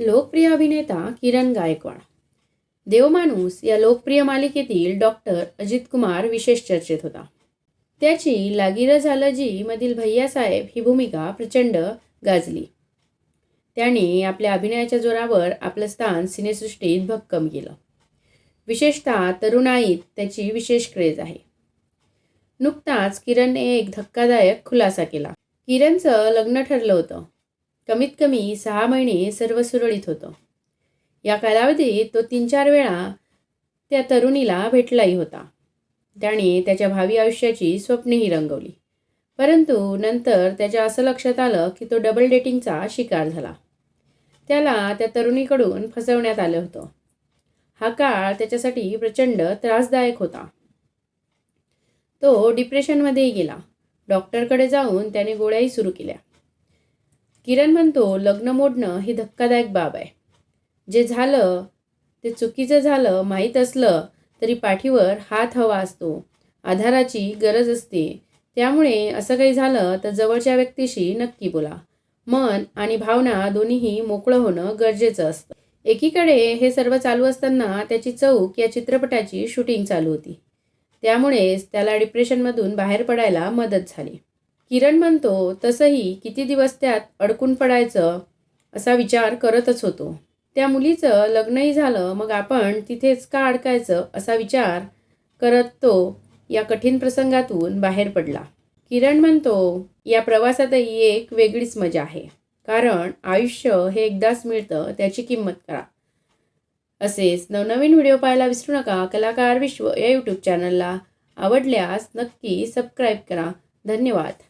लोकप्रिय अभिनेता किरण गायकवाड. देवमाणूस या लोकप्रिय मालिकेतील डॉक्टर अजित कुमार विशेष चर्चेत होता. त्याची लागिरं झालं जी मधील भैयासाहेब ही भूमिका प्रचंड गाजली. त्याने आपल्या अभिनयाच्या जोरावर आपलं स्थान सिनेसृष्टीत भक्कम केलं. विशेषतः तरुणाईत त्याची विशेष क्रेज आहे. नुकताच किरणने एक धक्कादायक खुलासा केला. किरणचं लग्न ठरलं होतं. कमीत कमी सहा महिने सर्व सुरळीत होतं. या कालावधीत तो तीन चार वेळा त्या तरुणीला भेटलाही होता. त्याने त्याच्या भावी आयुष्याची स्वप्नेही रंगवली. परंतु नंतर त्याच्या असं लक्षात आलं की तो डबल डेटिंगचा शिकार झाला. त्याला त्या तरुणीकडून फसवण्यात आलं होतं. हा काळ त्याच्यासाठी प्रचंड त्रासदायक होता. तो डिप्रेशनमध्येही गेला. डॉक्टरकडे जाऊन त्याने गोळ्याही सुरू केल्या. किरण म्हणतो लग्न मोडणं ही धक्कादायक बाब आहे. जे झालं ते चुकीचं झालं माहीत असलं तरी पाठीवर हात हवा असतो. आधाराची गरज असते. त्यामुळे असं काही झालं तर जवळच्या व्यक्तीशी नक्की बोला. मन आणि भावना दोन्हीही मोकळं होणं गरजेचं असतं. एकीकडे हे सर्व चालू असताना त्याची चौक या चित्रपटाची शूटिंग चालू होती. त्यामुळेच त्याला डिप्रेशनमधून बाहेर पडायला मदत झाली. किरण म्हणतो तसंही किती दिवस त्यात अडकून पडायचं? असा विचार करतच होतो. त्या मुलीचं लग्नही झालं मग आपण तिथेच का अडकायचं असा विचार करत तो या कठीण प्रसंगातून बाहेर पडला. किरण म्हणतो या प्रवासातही एक वेगळीच मजा आहे. कारण आयुष्य हे एकदाच मिळतं त्याची किंमत करा. असेच नवनवीन व्हिडिओ पाहायला विसरू नका. कलाकार विश्व या यूट्यूब चॅनलला आवडल्यास नक्की सबस्क्राईब करा. धन्यवाद.